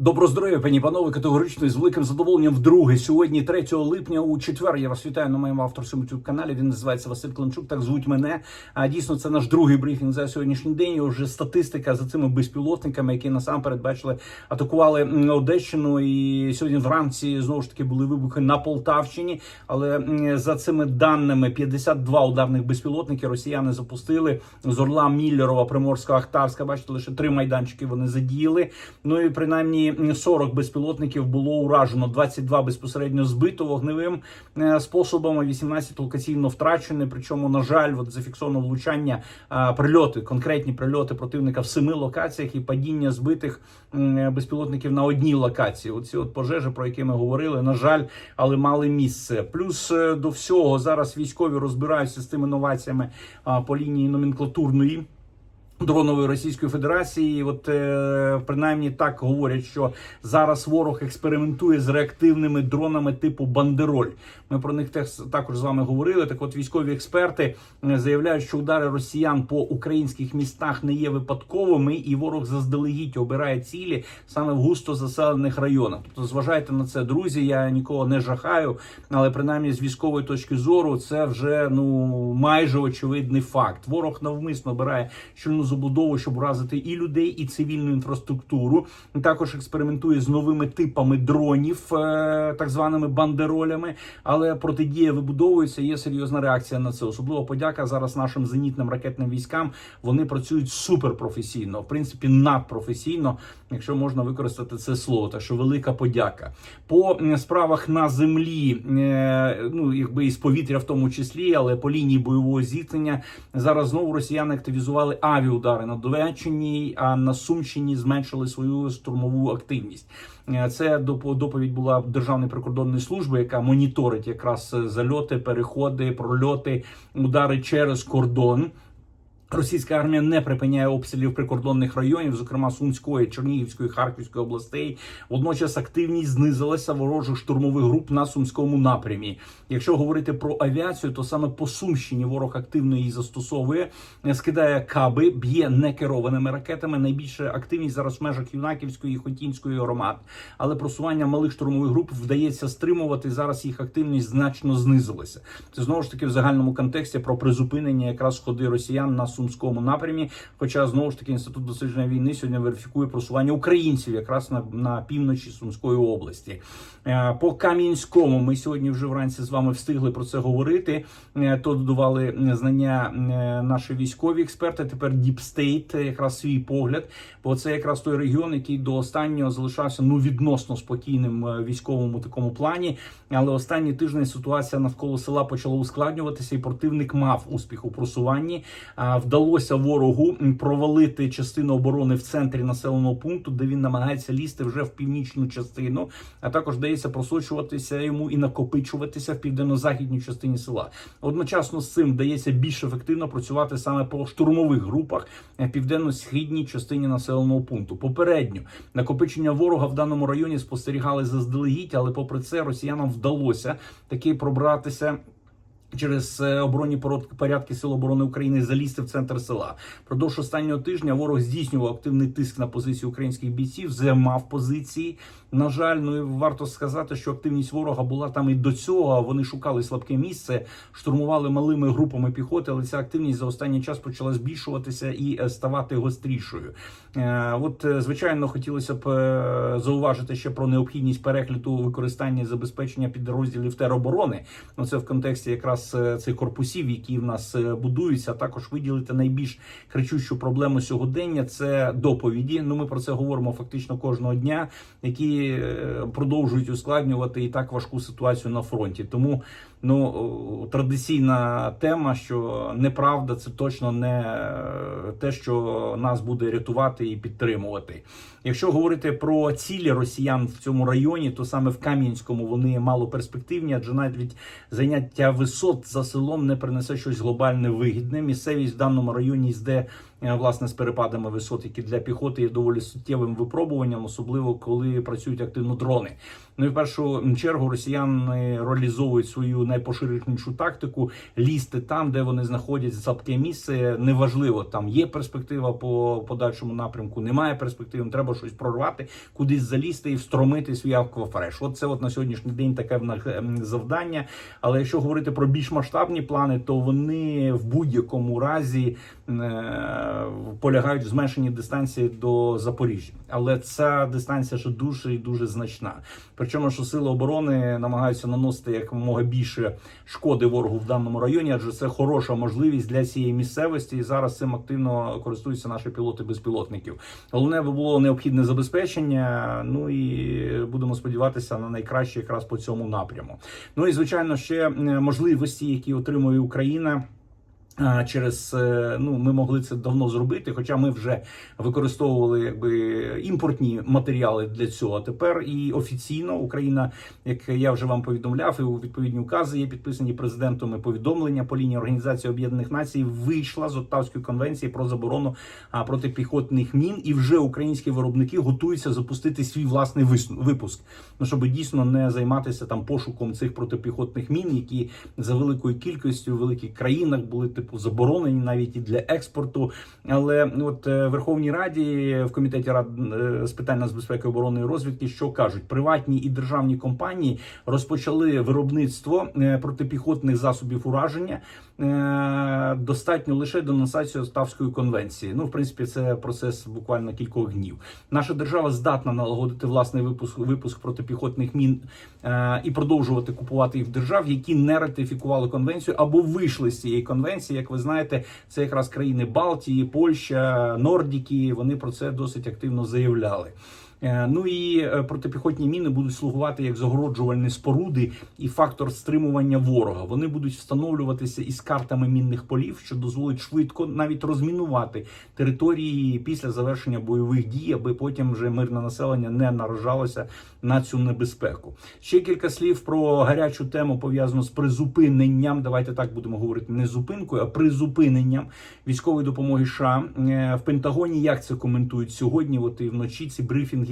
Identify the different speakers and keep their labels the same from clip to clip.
Speaker 1: Добро здоров'я, пані панове, категорично і з великим задоволенням вдруге. Сьогодні, 3 липня, у четвер, я вас вітаю на моєму авторському youtube каналі. Він називається Василь Климчук. Так звуть мене. А дійсно, це наш другий брифінг за сьогоднішній день. І вже статистика за цими безпілотниками, які насамперед бачили, атакували Одещину. І сьогодні вранці знову ж таки були вибухи на Полтавщині. Але за цими даними 52 ударних безпілотники росіяни запустили з Орла Міллерова, Приморська, Ахтарська. Бачите, лише три майданчики вони задіяли. Ну і принаймні 40 безпілотників було уражено, 22 безпосередньо збито вогневим е, способом, а 18 локаційно втрачені. Причому, на жаль, от зафіксовано влучання е, прильоти, конкретні прильоти противника в семи локаціях і падіння збитих безпілотників на одній локації. Оці от пожежі, про які ми говорили, на жаль, але мали місце. Плюс е, до всього зараз військові розбираються з тими новаціями по лінії номенклатурної. Дронової Російської Федерації, от е, принаймні так говорять, що зараз ворог експериментує з реактивними дронами типу Бандероль. Ми про них теж також з вами говорили. Так, от військові експерти е, заявляють, що удари росіян по українських містах не є випадковими, і ворог заздалегідь обирає цілі саме в густо заселених районах. Тобто, зважайте на це, друзі. Я нікого не жахаю, але принаймні з військової точки зору це вже ну майже очевидний факт. Ворог навмисно обирає щільну забудову, щоб уразити і людей, і цивільну інфраструктуру. Також експериментує з новими типами дронів, е, так званими бандеролями. Але протидія вибудовується. Є серйозна реакція на це. Особливо подяка зараз нашим зенітним ракетним військам. Вони працюють суперпрофесійно, в принципі, надпрофесійно, якщо можна використати це слово. Так що велика подяка по справах на землі, е, ну якби і з повітря в тому числі, але по лінії бойового зіткнення зараз знову росіяни активізували авіаудари на Довеччині, а на Сумщині зменшили свою штурмову активність. Е, Це доп- доповідь була Державної прикордонної служби, яка моніторить якраз е, зальоти, переходи, прольоти, удари через кордон. Російська армія не припиняє обстрілів прикордонних районів, зокрема Сумської, Чернігівської, Харківської областей. Водночас активність знизилася ворожих штурмових груп на сумському напрямі. Якщо говорити про авіацію, то саме по Сумщині ворог активно її застосовує, е, скидає каби, б'є некерованими ракетами. Найбільша активність зараз в межах Юнаківської і Хотінської громад. Але просування малих штурмових груп вдається стримувати. Зараз їх активність значно знизилася. Це знову ж таки в загальному контексті про призупинення якраз ходи росіян на сумському напрямі. Хоча знову ж таки інститут дослідження війни сьогодні верифікує просування українців якраз на, на півночі Сумської області. Е, По Кам'янському ми сьогодні вже вранці з вами встигли про це говорити. Е, То додавали знання е, наші військові експерти. Тепер Діпстейт, якраз свій погляд. Бо це якраз той регіон, який до останнього залишався ну відносно спокійним військовому такому плані. Але останні тижні ситуація навколо села почала ускладнюватися, і противник мав успіх у просуванні. А, Вдалося ворогу провалити частину оборони в центрі населеного пункту, де він намагається лізти вже в північну частину. А також вдається просочуватися йому і накопичуватися в південно-західній частині села. Одночасно з цим вдається більш ефективно працювати саме по штурмових групах е, південно-східній частині населеного пункту. Попередньо накопичення ворога в даному районі спостерігали заздалегідь, але попри це росіянам вдалося таки пробратися. Через е, оборонні порядки Сил оборони України залізти в центр села. Продовж останнього тижня ворог здійснював активний тиск на позиції українських бійців, займав позиції. На жаль, ну і варто сказати, що активність ворога була там і до цього. Вони шукали слабке місце, штурмували малими групами піхоти, але ця активність за останній час почала збільшуватися і е, ставати гострішою. Е, От, звичайно, хотілося б зауважити ще про необхідність перегляду використання і забезпечення підрозділів тероборони. Ну це в контексті якраз е, цих корпусів, які в нас е, будуються. Також виділити найбільш кричущу проблему сьогодення. Це доповіді. Ну ми про це говоримо фактично кожного дня, які е, продовжують ускладнювати і так важку ситуацію на фронті. Тому ну традиційна тема, що неправда, це точно не те, що нас буде рятувати і підтримувати. Якщо говорити про цілі росіян в цьому районі, то саме в Кам'янському вони мало перспективні, адже навіть заняття висот за селом не принесе щось глобальне вигідне. Місцевість в даному районі йде власне з перепадами висот, які для піхоти є доволі суттєвим випробуванням, особливо коли працюють активно дрони. Ну і в першу чергу росіяни реалізовують свою найпоширенішу тактику лізти там, де вони знаходять слабке місце. Неважливо, там є перспектива по подальшому напрямку, немає перспективи. Треба щось прорвати, кудись залізти і встромити свій аквафреш. От це от на сьогоднішній день таке ем, завдання. Але якщо говорити про більш масштабні плани, то вони в будь-якому разі е, полягають в зменшенні дистанції до Запоріжжя. Але ця дистанція ще дуже і дуже значна. Причому, що сили оборони намагаються наносити якомога більше шкоди ворогу в даному районі, адже це хороша можливість для цієї місцевості. І зараз цим активно користуються наші пілоти безпілотників. Головне було необхідне забезпечення. Ну і будемо сподіватися на найкраще якраз по цьому напряму. Ну і звичайно, ще е, можливості, які отримує Україна. Через е, ну ми могли це давно зробити, хоча ми вже використовували якби імпортні матеріали для цього. Тепер і офіційно Україна, як я вже вам повідомляв, і у відповідні укази є підписані президентом і повідомлення по лінії Організації Об'єднаних Націй вийшла з Оттавської конвенції про заборону протипіхотних мін, і вже українські виробники готуються запустити свій власний випуск. Ну щоб дійсно не займатися там пошуком цих протипіхотних мін, які за великою кількістю в великих країнах були типу заборонені навіть і для експорту. Але ну, от е, Верховній Раді в комітеті рад е, з питань нацбезпеки оборони і розвідки, що кажуть, приватні і державні компанії розпочали виробництво е, протипіхотних засобів ураження. Е, Достатньо лише денонсації Оставської конвенції. Ну, в принципі, це процес буквально кількох днів. Наша держава здатна налагодити власний випуск випуск протипіхотних мін е, і продовжувати купувати їх в держав, які не ратифікували конвенцію або вийшли з цієї конвенції. Як ви знаєте, це якраз країни Балтії, Польща, Нордіки. Вони про це досить активно заявляли. Е, Ну і е, протипіхотні міни будуть слугувати як загороджувальні споруди і фактор стримування ворога. Вони будуть встановлюватися із картами мінних полів, що дозволить швидко навіть розмінувати території після завершення бойових дій, аби потім вже мирне населення не наражалося на цю небезпеку. Ще кілька слів про гарячу тему пов'язану з призупиненням. Давайте так будемо говорити не зупинкою, а призупиненням військової допомоги. США. Е, в Пентагоні як це коментують сьогодні? От і вночі ці брифінги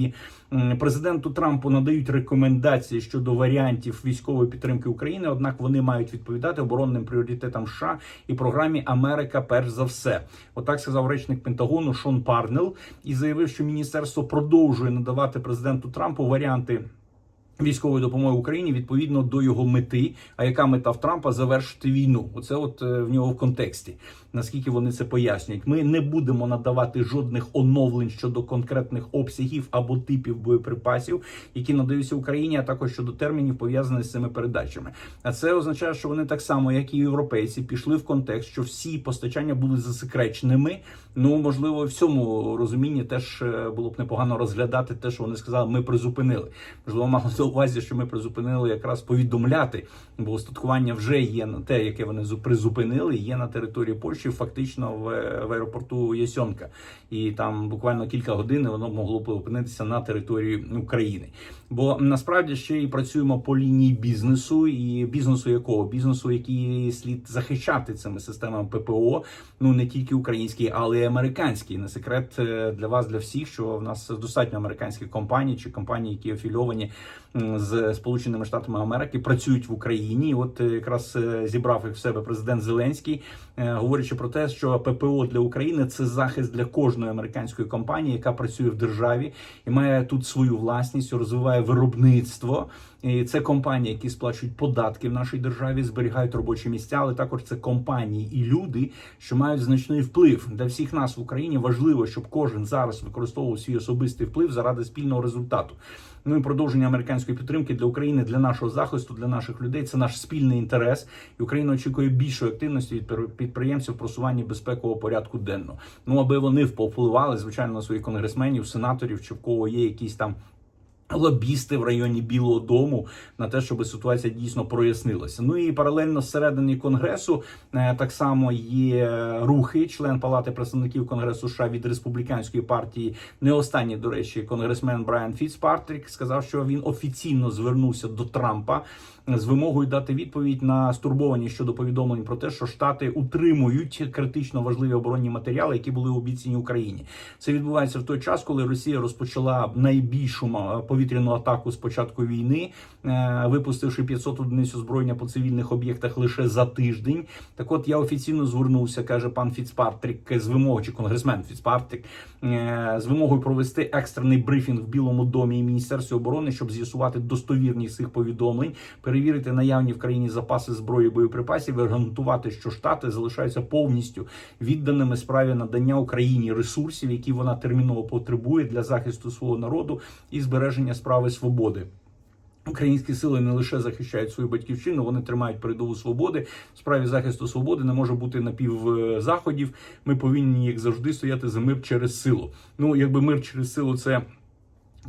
Speaker 1: М, президенту Трампу надають рекомендації щодо варіантів військової підтримки України. Однак вони мають відповідати оборонним пріоритетам США і програмі Америка. Перш за все, отак сказав речник Пентагону Шон Парнел і заявив, що міністерство продовжує надавати президенту Трампу варіанти. Військової допомоги Україні відповідно до його мети. А яка мета в Трампа завершити війну? Оце от е, в нього в контексті. Наскільки вони це пояснюють? Ми не будемо надавати жодних оновлень щодо конкретних обсягів або типів боєприпасів, які надаються Україні, а також щодо термінів пов'язаних з цими передачами. А це означає, що вони так само, як і європейці, пішли в контекст, що всі постачання будуть засекреченими. Ну можливо, в цьому розумінні теж е, було б непогано розглядати те, що вони сказали. Ми призупинили. Можливо, мало на увазі, що ми призупинили якраз повідомляти, бо устаткування вже є на те, яке вони зу- призупинили, є на території Польщі, фактично в, в аеропорту Ясьонка. І там буквально кілька годин воно могло б опинитися на території України. Бо насправді ще і працюємо по лінії бізнесу, і бізнесу якого бізнесу, який слід захищати цими системами ППО, ну не тільки український, але й американський. Не секрет е, для вас, для всіх, що в нас достатньо американських компаній чи компаній, які афільовані з Сполученими Штатами Америки, працюють в Україні. От е, якраз е, зібрав їх в себе президент Зеленський, говорячи про те, що ППО для України це захист для кожної американської компанії, яка працює в державі і має тут свою власність, розвиває виробництво. І це компанії, які сплачують податки в нашій державі, зберігають робочі місця, але також це компанії і люди, що мають значний вплив для всіх нас в Україні. Важливо, щоб кожен зараз використовував свій особистий вплив заради спільного результату. Ну і продовження американської підтримки для України, для нашого захисту, для наших людей це наш спільний інтерес. І Україна очікує більшої активності від підприємців в просуванні безпекового порядку денно. Ну аби вони впливали, звичайно, на своїх конгресменів, сенаторів, чи в кого є якісь там Лобісти в районі Білого Дому на те, щоб ситуація дійсно прояснилася. Ну і паралельно зсередини конгресу е, так само є рухи. Член Палати представників Конгресу США від республіканської партії, не останній, до речі, конгресмен Брайан Фіцпатрік сказав, що він офіційно звернувся до Трампа з вимогою дати відповідь на стурбованість щодо повідомлень про те, що штати утримують критично важливі оборонні матеріали, які були обіцяні Україні. Це відбувається в той час, коли Росія розпочала найбільшу повітряну атаку з початку війни, е, випустивши 500 одиниць озброєння по цивільних об'єктах лише за тиждень. Так, от я офіційно звернувся, каже пан Фіцпатрік, з вимогою чи конгресмен Фіцпатрік, е, з вимогою провести екстрений брифінг в Білому домі і Міністерстві оборони, щоб з'ясувати достовірність цих повідомлень, перевірити наявні в країні запаси зброї боєприпасів і гарантувати, що штати залишаються повністю відданими справі надання Україні ресурсів, які вона терміново потребує для захисту свого народу і збереження справи свободи. Українські сили не лише захищають свою батьківщину, вони тримають передову свободи. В справі захисту свободи не може бути напівзаходів. Ми повинні, як завжди, стояти за мир через силу. Ну, якби мир через силу це.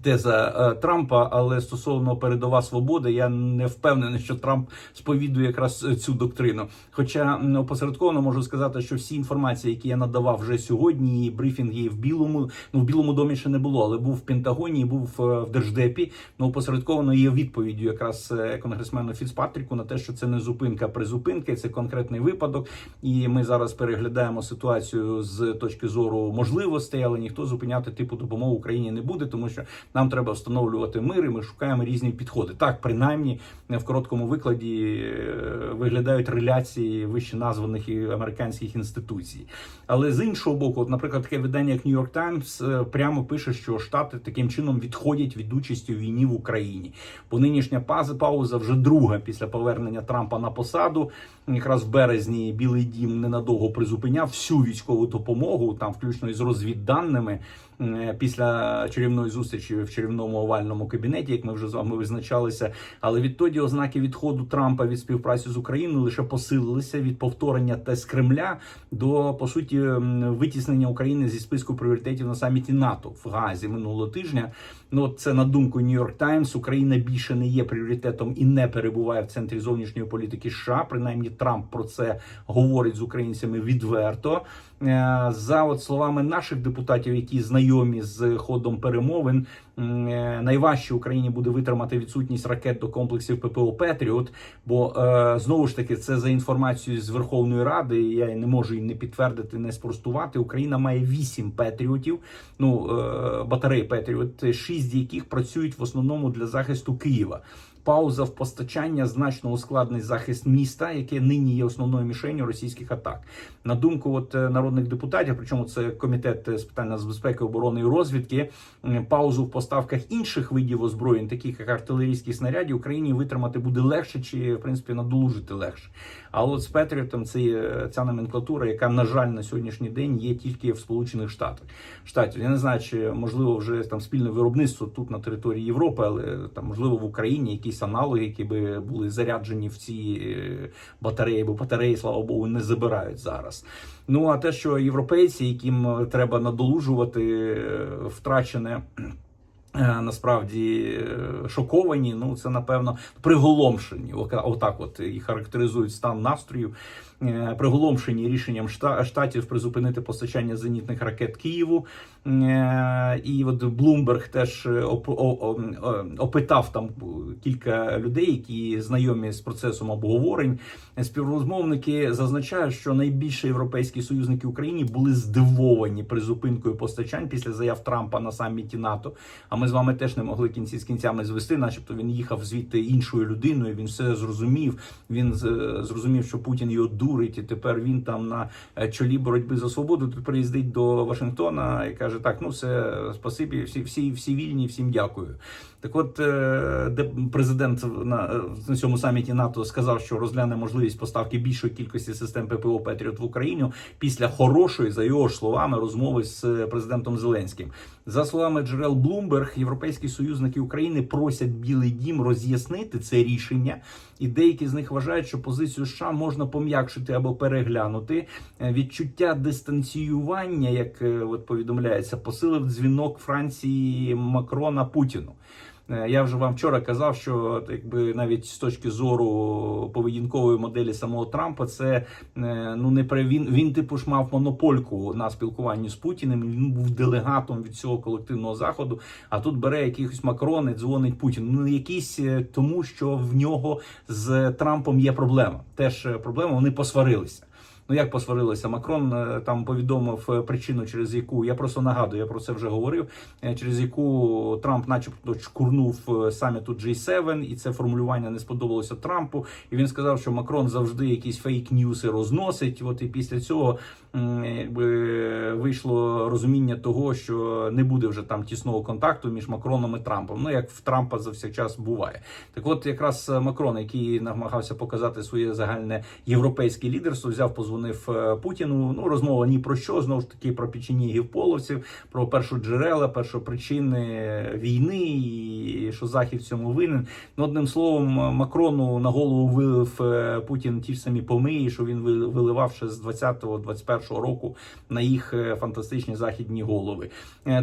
Speaker 1: Теза е, Трампа, але стосовно передова свободи, я не впевнений, що Трамп сповідує якраз е, цю доктрину. Хоча опосередковано можу сказати, що всі інформації, які я надавав вже сьогодні, і брифінги в білому, ну в білому домі ще не було, але був в Пентагоні, і був е, в держдепі. Ну опосередковано є відповіддю якраз конгресмену Фіцпатріку на те, що це не зупинка призупинки, це конкретний випадок. І ми зараз переглядаємо ситуацію з точки зору можливостей, але ніхто зупиняти типу допомоги Україні не буде, тому що нам треба встановлювати мир, і ми шукаємо різні підходи. Так, принаймні в короткому викладі е, виглядають реляції вище названих і американських інституцій. Але з іншого боку, от, наприклад, таке видання, як New York Times, е, прямо пише, що штати таким чином відходять від участі у війні в Україні. Бо нинішня паза пауза вже друга після повернення Трампа на посаду. Якраз в березні Білий Дім ненадовго призупиняв всю військову допомогу, там включно із розвідданими. Е, Після чарівної зустрічі в чарівному овальному кабінеті, як ми вже з вами визначалися, але відтоді ознаки відходу Трампа від співпраці з Україною лише посилилися від повторення тест Кремля до по суті витіснення України зі списку пріоритетів на саміті НАТО в Газі минулого тижня. Ну це на думку York Times, Україна більше не є пріоритетом і не перебуває в центрі зовнішньої політики США. Принаймні Трамп про це говорить з українцями відверто. Е, За от словами наших депутатів, які знайомі з ходом перемовин, е, найважче Україні буде витримати відсутність ракет до комплексів ППО Петріот. Бо е, знову ж таки, це за інформацією з Верховної Ради. Я не можу її не підтвердити, не спростувати. Україна має вісім Петріотів. Ну батарей Петріот, шість з яких працюють в основному для захисту Києва. Пауза в постачання значно ускладнить захист міста, яке нині є основною мішенью російських атак. На думку от е, народних депутатів, причому це комітет з питань нацбезпеки, оборони і розвідки, паузу в поставках інших видів озброєнь, таких як артилерійських снарядів, Україні витримати буде легше, чи в принципі надолужити легше. А от з Петріотом це ця номенклатура, яка на жаль на сьогоднішній день є тільки в Сполучених Штатах. Штатів я не знаю, чи можливо вже там спільне виробництво тут на території Європи, але там можливо в Україні якісь аналоги, які би були заряджені в ці е, батареї, бо батареї, слава Богу, не забирають зараз. Ну а те, що європейці, яким е, треба надолужувати е, втрачене. Насправді шоковані, ну це напевно приголомшені. Отак, от і характеризують стан настроїв. Е, Приголомшені рішенням шта- штатів призупинити постачання зенітних ракет Києву. Е, І от Блумберг теж е, опитав там кілька людей, які знайомі з процесом обговорень. Співрозмовники зазначають, що найбільше європейські союзники Україні були здивовані призупинкою постачань після заяв Трампа на саміті НАТО. А ми з вами теж не могли кінці з кінцями звести, начебто він їхав звідти іншою людиною. Він все зрозумів. Він зрозумів, що Путін його дурить, і тепер він там на е, чолі боротьби за свободу. Тут приїздить до Вашингтона і каже: так, ну все, спасибі, всі, всі, всі вільні, всім дякую. Так, от е, де президент на, на цьому саміті НАТО сказав, що розгляне можливість поставки більшої кількості систем ППО Петріот в Україну після хорошої, за його ж словами, розмови з е, президентом Зеленським. За словами джерел Bloomberg, європейські союзники України просять Білий Дім роз'яснити це рішення, і деякі з них вважають, що позицію США можна пом'якшити або переглянути. Е, Відчуття дистанціювання, як е, от повідомляється, посилив дзвінок Франції Макрона Путіну. Е, Я вже вам вчора казав, що якби навіть з точки зору поведінкової моделі самого Трампа, це е, ну не при він. Він типу ж мав монопольку на спілкуванні з Путіним. Він був делегатом від цього колективного заходу. А тут бере якихось Макрон і дзвонить Путін. Ну якийсь е, тому, що в нього з Трампом є проблема. Теж проблема. Вони посварилися. Ну як посварилися? Макрон е, там повідомив е, причину, через яку я просто нагадую, я про це вже говорив. е, Через яку Трамп, начебто, чкурнув саміту G7, і це формулювання не сподобалося Трампу. І він сказав, що Макрон завжди якісь фейк-ньюси розносить. От і після цього вийшло розуміння того, що не буде вже там тісного контакту між Макроном і Трампом. Ну як в Трампа за всяк час буває. Так, от якраз Макрон, який намагався показати своє загальне європейське лідерство, взяв, позвонив е, Путіну. Ну розмова ні про що, знову ж таки про печенігів половців, про першу першоджерела, першопричини війни, і що захід в цьому винен. Ну, одним словом, Макрону на голову вилив е, Путін ті ж самі помиї, що він ви- виливав ще з 20-21 року на їх е, фантастичні західні голови.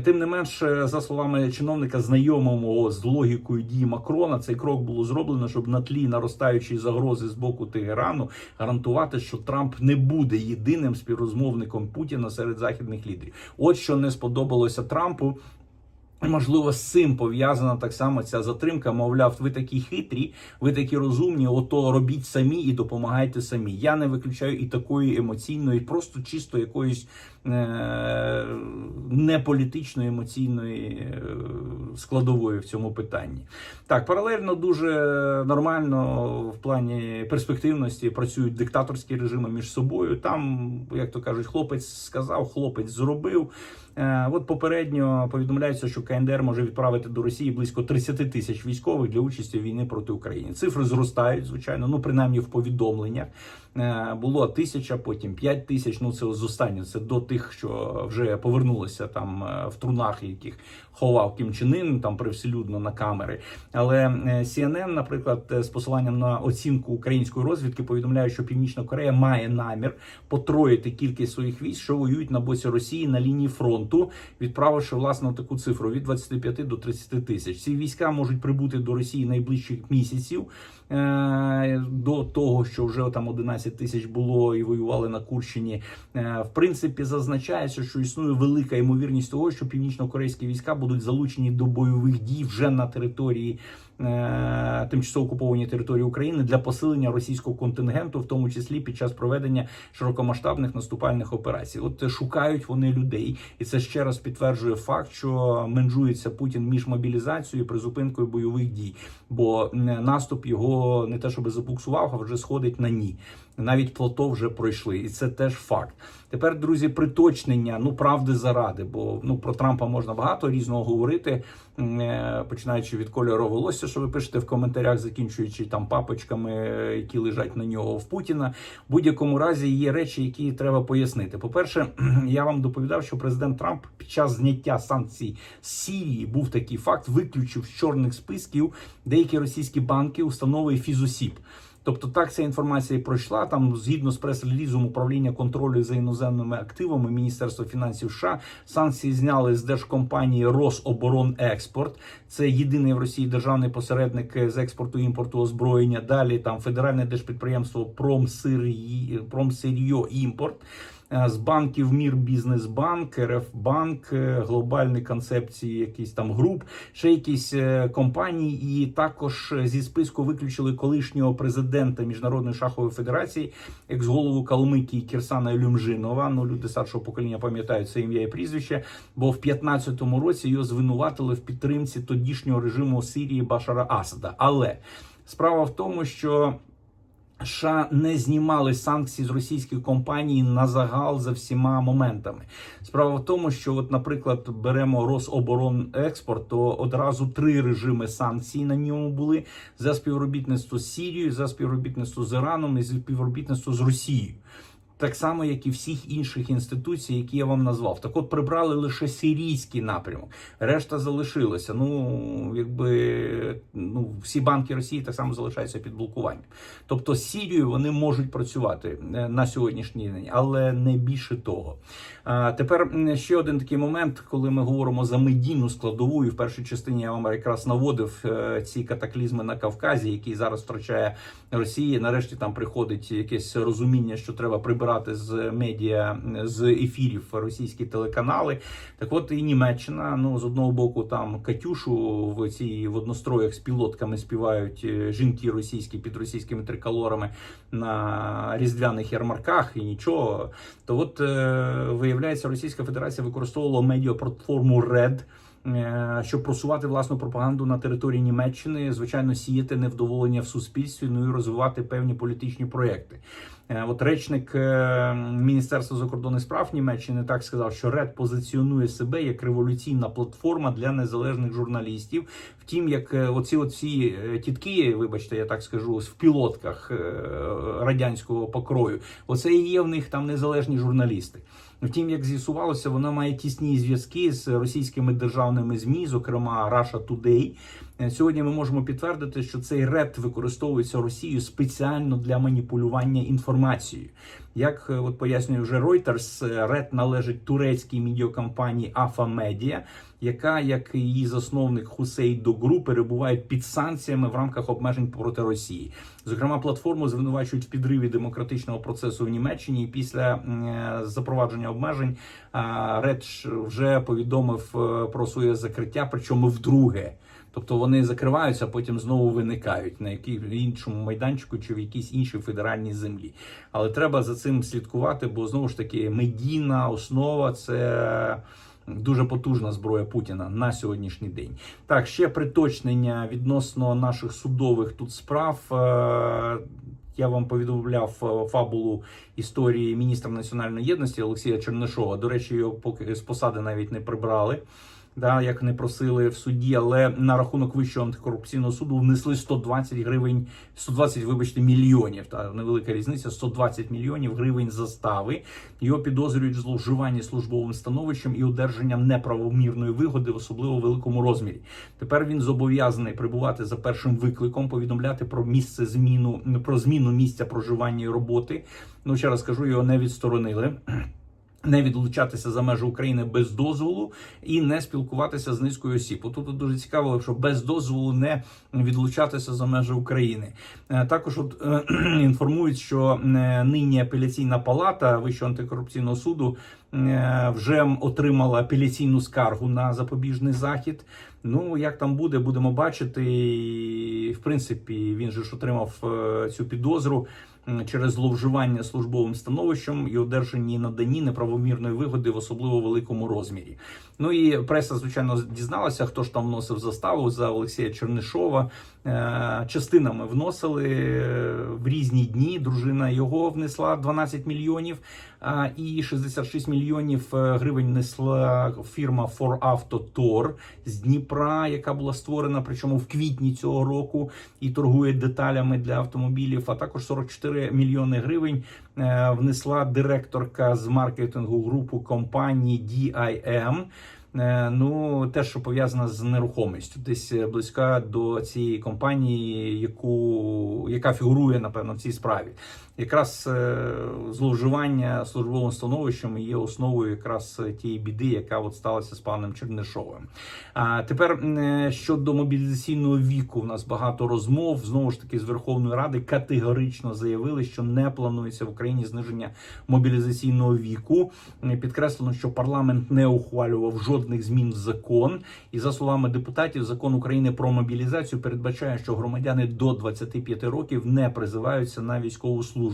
Speaker 1: Тим не менш, за словами чиновника, знайомого з логікою дій Макрона, цей крок було зроблено, щоб на тлі наростаючої загрози з боку Тегерану гарантувати, що Трамп не буде єдиним співрозмовником Путіна серед західних лідерів. От що не сподобалося Трампу. Можливо, з цим пов'язана так само ця затримка. Мовляв, ви такі хитрі, ви такі розумні, ото робіть самі і допомагайте самі. Я не виключаю і такої емоційної, просто чисто якоїсь е- неполітичної емоційної е- складової в цьому питанні. Так, паралельно дуже нормально в плані перспективності працюють диктаторські режими між собою. Там, як то кажуть, хлопець сказав, хлопець зробив. Е, От попередньо повідомляється, що КНДР може відправити до Росії близько 30 тисяч військових для участі війни проти України. Цифри зростають, звичайно, ну принаймні в повідомленнях. Е, Було тисяча, потім п'ять тисяч. Ну це з останнього, це до тих, що вже повернулися там е, в трунах, яких ховав Кім Чен Ын, там привселюдно на камери. Але CNN, наприклад, е, з посиланням на оцінку української розвідки, повідомляє, що Північна Корея має намір потроїти кількість своїх військ, що воюють на боці Росії на лінії фронту, відправивши власне таку цифру від 25 до 30 тисяч. Ці війська можуть прибути до Росії найближчих місяців. До того, що вже там 11 тисяч було і воювали на Курщині, Е, в принципі, зазначається, що існує велика ймовірність того, що північно-корейські війська будуть залучені до бойових дій вже на території тимчасово окупованій території України для посилення російського контингенту, в тому числі під час проведення широкомасштабних наступальних операцій. От е, шукають вони людей, і це ще раз підтверджує факт, що менжується Путін між мобілізацією і призупинкою бойових дій, бо е, наступ його не те, щоб забуксував, а вже сходить на ні. Навіть плато вже пройшли, і це теж факт. Тепер, друзі, приточнення ну правди заради, бо ну про Трампа можна багато різного говорити, е, починаючи від кольору волосся, що ви пишете в коментарях, закінчуючи там папочками, е, які лежать на нього в Путіна. В будь-якому разі є речі, які треба пояснити. По перше, я вам доповідав, що президент Трамп під час зняття санкцій з Сірії був такий факт, виключив з чорних списків деякі російські банки, установи і фізосіб. Тобто так ця інформація і пройшла. Там згідно з прес-релізом управління контролю за іноземними активами Міністерства фінансів США санкції зняли з держкомпанії Рособоронекспорт. Це єдиний в Росії державний посередник з експорту і імпорту озброєння. Далі там федеральне держпідприємство Промсир'ї- Промсир'йо імпорт. Е, З банків Мір Бізнесбанк, РФ-банк, е, глобальні концепції, якісь там груп, ще якісь е, компанії, і також зі списку виключили колишнього президента Міжнародної шахової федерації, екс-голову Калмикії Кірсана Люмжинова. Ну люди старшого покоління пам'ятають це ім'я і прізвище. Бо в 15-му році його звинуватили в підтримці тодішнього режиму Сирії Башара Асада. Але справа в тому, що США не знімали санкції з російських компаній на загал за всіма моментами. Справа в тому, що, от, наприклад, беремо Рособоронекспорт, то одразу три режими санкцій на ньому були за співробітництво з Сірією, за співробітництво з Іраном і за співробітництво з Росією. Так само, як і всіх інших інституцій, які я вам назвав. Так от прибрали лише сирійський напрямок, решта залишилася. Ну, якби ну, всі банки Росії так само залишаються під блокуванням. Тобто з Сірією вони можуть працювати е, на сьогоднішній день, але не більше того. А тепер ще один такий момент, коли ми говоримо за медійну складову, і в першій частині я вам якраз наводив е, ці катаклізми на Кавказі, які зараз втрачає Росія. Нарешті там приходить якесь розуміння, що треба прибирати з медіа з ефірів російські телеканали. Так, от і Німеччина, ну з одного боку, там Катюшу в цій в одностроях з пілотками співають е, жінки російські під російськими триколорами на різдвяних ярмарках і нічого. То от е, виявляється, Російська Федерація використовувала медіаплатформу Red. е, Щоб просувати власну пропаганду на території Німеччини, звичайно, сіяти невдоволення в суспільстві, ну і розвивати певні політичні проекти. Е, От речник е, Міністерства закордонних справ Німеччини так сказав, що РЕД позиціонує себе як революційна платформа для незалежних журналістів. Втім, як е, оці оці тітки, вибачте, я так скажу, в пілотках радянського покрою, оце і є в них там незалежні журналісти. Втім, як з'ясувалося, вона має тісні зв'язки з російськими державними змі, зокрема Russia Today. Е, Сьогодні ми можемо підтвердити, що цей ред використовується Росією спеціально для маніпулювання інформацією. Як е, от пояснює вже Reuters, е, ред належить турецькій медіакомпанії Афа Media, яка, як її засновник Хусей Догру, перебуває під санкціями в рамках обмежень проти Росії. Зокрема, платформу звинувачують в підриві демократичного процесу в Німеччині. І після е, запровадження обмежень е, Ред вже повідомив е, про своє закриття, причому вдруге. Тобто вони закриваються, а потім знову виникають на якій іншому майданчику чи в якійсь іншій федеральній землі. Але треба за цим слідкувати, бо знову ж таки медійна основа це. Дуже потужна зброя Путіна на сьогоднішній день. Так, ще приточнення відносно наших судових тут справ. Е, Я вам повідомляв е, фабулу історії міністра національної єдності Олексія Чернишова. До речі, його поки з посади навіть не прибрали. Да, як не просили в суді, але на рахунок вищого антикорупційного суду внесли 120 гривень, 120, вибачте, мільйонів. Та невелика різниця 120 мільйонів гривень застави. Його підозрюють в зловживанні службовим становищем і одержанням неправомірної вигоди в особливо великому розмірі. Тепер він зобов'язаний прибувати за першим викликом, повідомляти про місце зміну про зміну місця проживання і роботи. Ну ще раз кажу, його не відсторонили. Не відлучатися за межі України без дозволу і не спілкуватися з низкою осіб. Тут дуже цікаво, що без дозволу не відлучатися за межі України. Е, Також от е, інформують, що е, нині апеляційна палата Вищого антикорупційного суду вже отримала апеляційну скаргу на запобіжний захід. Ну як там буде, будемо бачити. І, в принципі, він же ж отримав цю підозру через зловживання службовим становищем і одержані надані неправомірної вигоди в особливо великому розмірі. Ну і преса, звичайно, дізналася, хто ж там вносив заставу за Олексія Чернишова. Е, Частинами вносили е, в різні дні. Дружина його внесла 12 мільйонів, і 66 мільйонів е, гривень внесла фірма ForAutoTor з Дніпра, яка була створена, причому в квітні цього року і торгує деталями для автомобілів. А також 44 мільйони гривень внесла директорка з маркетингу групу компанії DIM. Е, Ну, те, що пов'язано з нерухомістю, десь е, близька до цієї компанії, яку яка фігурує напевно в цій справі. Якраз е, зловживання службовим становищем є основою якраз тієї біди, яка от сталася з паном Чернишовим. А тепер е, щодо мобілізаційного віку, в нас багато розмов знову ж таки з Верховної Ради категорично заявили, що не планується в Україні зниження мобілізаційного віку. Е, Підкреслено, що парламент не ухвалював жодних змін в закон. І за словами депутатів, закон України про мобілізацію передбачає, що громадяни до 25 років не призиваються на військову службу.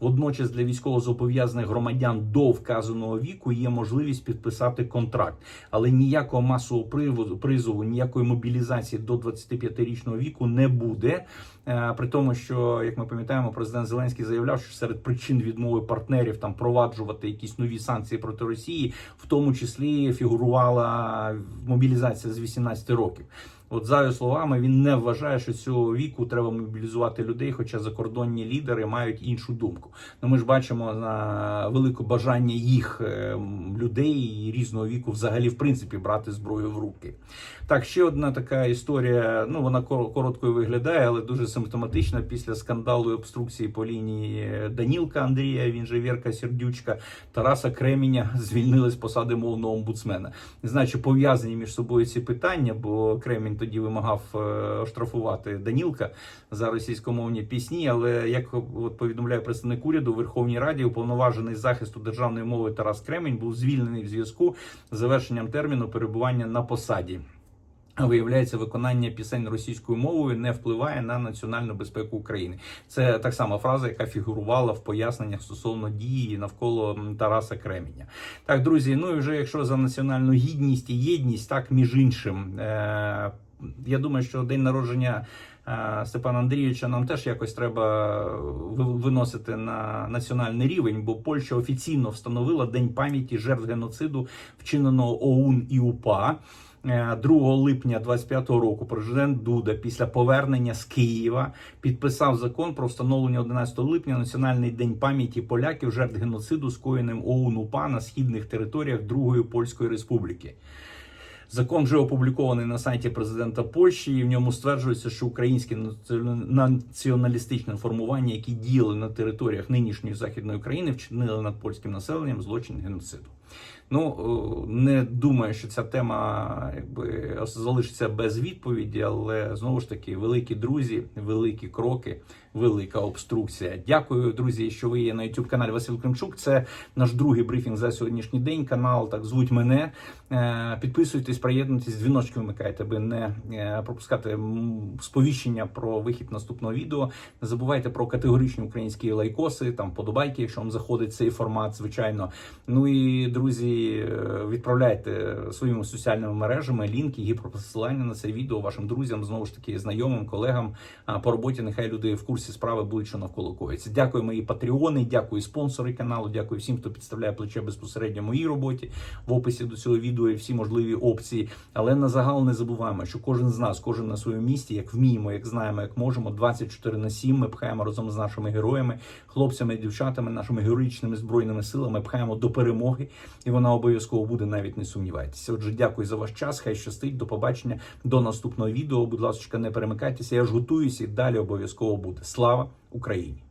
Speaker 1: Водночас для військовозобов'язаних громадян до вказаного віку є можливість підписати контракт, але ніякого масового приводу призову, ніякої мобілізації до 25-річного віку не буде. Е, При тому, що як ми пам'ятаємо, президент Зеленський заявляв, що серед причин відмови партнерів там проваджувати якісь нові санкції проти Росії, в тому числі фігурувала мобілізація з 18 років. От за словами, він не вважає, що цього віку треба мобілізувати людей, хоча закордонні лідери мають іншу думку. Ну ми ж бачимо на велике бажання їх е, людей різного віку взагалі в принципі брати зброю в руки. Так, ще одна така історія. Ну вона короткою виглядає, але дуже симптоматична після скандалу і обструкції по лінії Данілка Андрія. Він же Вірка Сердючка, Тараса Креміня звільнили з посади мовного омбудсмена. Не знаю, чи пов'язані між собою ці питання, бо Кремінь тоді вимагав е, оштрафувати Данілка за російськомовні пісні. Але як от повідомляє представник уряду Верховній Раді, уповноважений захисту державної мови Тарас Кремінь був звільнений в зв'язку з завершенням терміну перебування на посаді. Виявляється, виконання пісень російською мовою не впливає на національну безпеку України. Це так само фраза, яка фігурувала в поясненнях стосовно дії навколо Тараса Креміня. Так, друзі. Ну і вже якщо за національну гідність і єдність, так між іншим, е- я думаю, що день народження. Е, Степана Андрійовича нам теж якось треба виносити на національний рівень, бо Польща офіційно встановила День пам'яті жертв геноциду, вчиненого ОУН і УПА. Е, 2 липня 25-го року президент Дуда після повернення з Києва підписав закон про встановлення 11 липня Національний день пам'яті поляків жертв геноциду, скоєним ОУН УПА на східних територіях Другої Польської Республіки. Закон вже опублікований на сайті президента Польщі, і в ньому стверджується, що українські націона- націоналістичні формування, які діяли на територіях нинішньої західної України, вчинили над польським населенням злочин геноциду. Ну не думаю, що ця тема якби залишиться без відповіді, але знову ж таки, великі друзі, великі кроки, велика обструкція. Дякую, друзі, що ви є на youtube каналі Василь Кримчук. Це наш другий брифінг за сьогоднішній день. Канал так звуть мене. Е, Підписуйтесь, приєднуйтесь, дзвіночки вмикайте, аби не е, пропускати сповіщення про вихід наступного відео. Не забувайте про категоричні українські лайкоси, там подобайки, якщо вам заходить цей формат, звичайно. Ну і друзі, е, відправляйте своїми соціальними мережами лінки, гіперпосилання на це відео вашим друзям, знову ж таки, знайомим, колегам по роботі. Нехай люди в курсі справи будуть, що навколо коїться. Дякую, мої патреони, дякую спонсори каналу, дякую всім, хто підставляє плече безпосередньо моїй роботі в описі до цього відео і всі можливі опції. Але на загал не забуваємо, що кожен з нас, кожен на своєму місці, як вміємо, як знаємо, як можемо, 24 на 7 ми пхаємо разом з нашими героями, хлопцями дівчатами, нашими героїчними збройними силами, пхаємо до перемоги, і вона обов'язково буде, навіть не сумнівайтеся. Отже, дякую за ваш час. Хай щастить. До побачення, до наступного відео. Будь ласка, не перемикайтеся. Я ж готуюся і далі обов'язково буде. Слава Україні!